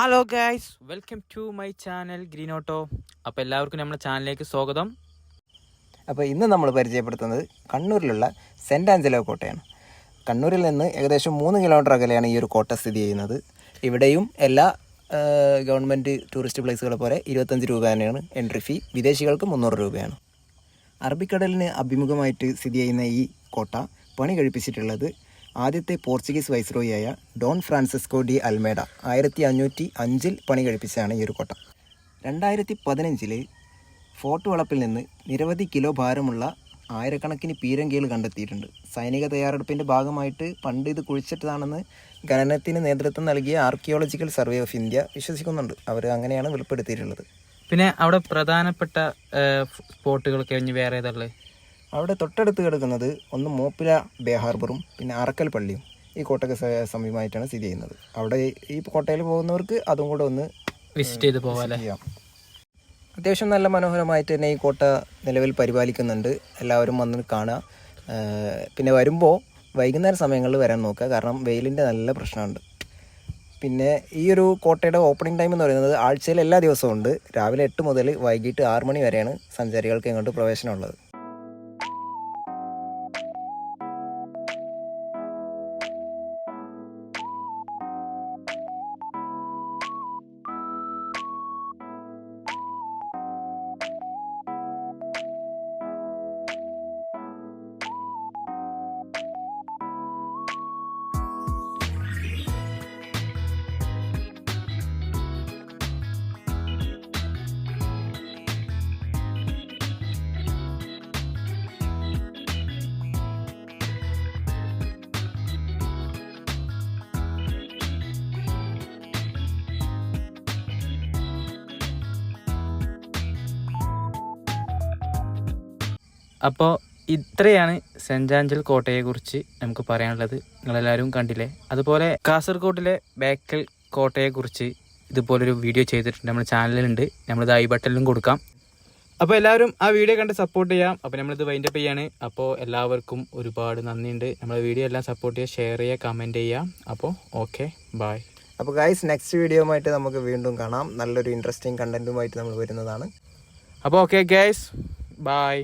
Hello guys welcome to my channel green auto അപ്പോൾ എല്ലാവർക്കും നമ്മുടെ ചാനലിലേക്ക് സ്വാഗതം. അപ്പോൾ ഇന്ന് നമ്മൾ പരിചയപ്പെടുത്തുന്നത് കണ്ണൂരിലുള്ള സെന്റ് ആഞ്ചലോ കോട്ടയാണ്. കണ്ണൂരിൽ നിന്ന് ഏകദേശം മൂന്ന് കിലോമീറ്റർ അകലെയാണ് ഈ ഒരു കോട്ട സ്ഥിതി ചെയ്യുന്നത്. ഇവിടെയും എല്ലാ ഗവൺമെന്റ് ടൂറിസ്റ്റ് പ്ലേസുകളെ പോലെ ഇരുപത്തഞ്ച് രൂപ തന്നെയാണ് എൻട്രി ഫീ വിദേശികൾക്ക് മുന്നൂറ് രൂപയാണ്. അറബിക്കടലിന് അഭിമുഖമായിട്ട് സ്ഥിതി ചെയ്യുന്ന ഈ കോട്ട പണി കഴിപ്പിച്ചിട്ടുള്ളത് ആദ്യത്തെ പോർച്ചുഗീസ് വൈസ്രോയിയായ ഡോൺ ഫ്രാൻസിസ്കോ ഡി അൽമേഡ ആയിരത്തി അഞ്ഞൂറ്റി അഞ്ചിൽ പണി കഴിപ്പിച്ചാണ് ഈ ഒരു കോട്ട. രണ്ടായിരത്തി പതിനഞ്ചിൽ ഫോർട്ട് വളപ്പിൽ നിന്ന് നിരവധി കിലോ ഭാരമുള്ള ആയിരക്കണക്കിന് പീരങ്കികൾ കണ്ടെത്തിയിട്ടുണ്ട്. സൈനിക തയ്യാറെടുപ്പിന്റെ ഭാഗമായിട്ട് പണ്ട് ഇത് കുഴിച്ചിട്ടതാണെന്ന് ഖനനത്തിന് നേതൃത്വം നൽകിയ ആർക്കിയോളജിക്കൽ സർവേ ഓഫ് ഇന്ത്യ വിശ്വസിക്കുന്നുണ്ട്. അവർ അങ്ങനെയാണ് വെളിപ്പെടുത്തിയിട്ടുള്ളത്. പിന്നെ അവിടെ പ്രധാനപ്പെട്ട സ്പോട്ടുകളൊക്കെ വേറെ ഏതാളുള്ളത് അവിടെ തൊട്ടടുത്ത് കിടക്കുന്നത് ഒന്ന് മോപ്പില ബേ ഹാർബറും പിന്നെ അറക്കൽ പള്ളിയും ഈ കോട്ടയ്ക്ക് സമീപമായിട്ടാണ് സ്ഥിതി ചെയ്യുന്നത്. അവിടെ ഈ കോട്ടയിൽ പോകുന്നവർക്ക് അതും കൂടെ ഒന്ന് വിസിറ്റ് ചെയ്ത് ചെയ്യാം. അത്യാവശ്യം നല്ല മനോഹരമായിട്ട് തന്നെ ഈ കോട്ട നിലവിൽ പരിപാലിക്കുന്നുണ്ട്. എല്ലാവരും വന്ന് കാണുക. പിന്നെ വരുമ്പോൾ വൈകുന്നേര സമയങ്ങളിൽ വരാൻ നോക്കുക. കാരണം വെയിലിന്റെ നല്ല പ്രശ്നമുണ്ട്. പിന്നെ ഈ ഒരു കോട്ടയുടെ ഓപ്പണിംഗ് ടൈം എന്ന് പറയുന്നത് ആഴ്ചയിൽ എല്ലാ ദിവസവും ഉണ്ട്. രാവിലെ എട്ട് മുതൽ വൈകിട്ട് ആറ് മണി വരെയാണ് സഞ്ചാരികൾക്ക് ഇങ്ങോട്ട് പ്രവേശനമുള്ളത്. അപ്പോൾ ഇത്രയാണ് സെന്റ് ആഞ്ചൽ കോട്ടയെക്കുറിച്ച് നമുക്ക് പറയാനുള്ളത്. നിങ്ങളെല്ലാവരും കണ്ടില്ലേ? അതുപോലെ കാസർഗോഡിലെ ബേക്കൽ കോട്ടയെക്കുറിച്ച് ഇതുപോലൊരു വീഡിയോ ചെയ്തിട്ടുണ്ട്. നമ്മുടെ ചാനലിലുണ്ട്. നമ്മളിത് ഐ ബട്ടണിലും കൊടുക്കാം. അപ്പോൾ എല്ലാവരും ആ വീഡിയോ കണ്ട് സപ്പോർട്ട് ചെയ്യാം. അപ്പോൾ നമ്മളിത് വൈൻഡപ്പ് ചെയ്യാണ്. അപ്പോൾ എല്ലാവർക്കും ഒരുപാട് നന്ദിയുണ്ട്. നമ്മുടെ വീഡിയോ എല്ലാം സപ്പോർട്ട് ചെയ്യുക ഷെയർ ചെയ്യുക കമന്റ് ചെയ്യുക. അപ്പോൾ ഓക്കെ ബായ് അപ്പോൾ ഗൈസ് നെക്സ്റ്റ് വീഡിയോയുമായിട്ട് നമുക്ക് വീണ്ടും കാണാം. നല്ലൊരു ഇൻട്രസ്റ്റിംഗ് കണ്ടന്റുമായിട്ട് നമ്മൾ വരുന്നതാണ്. അപ്പോൾ ഓക്കെ ഗൈസ് ബായ്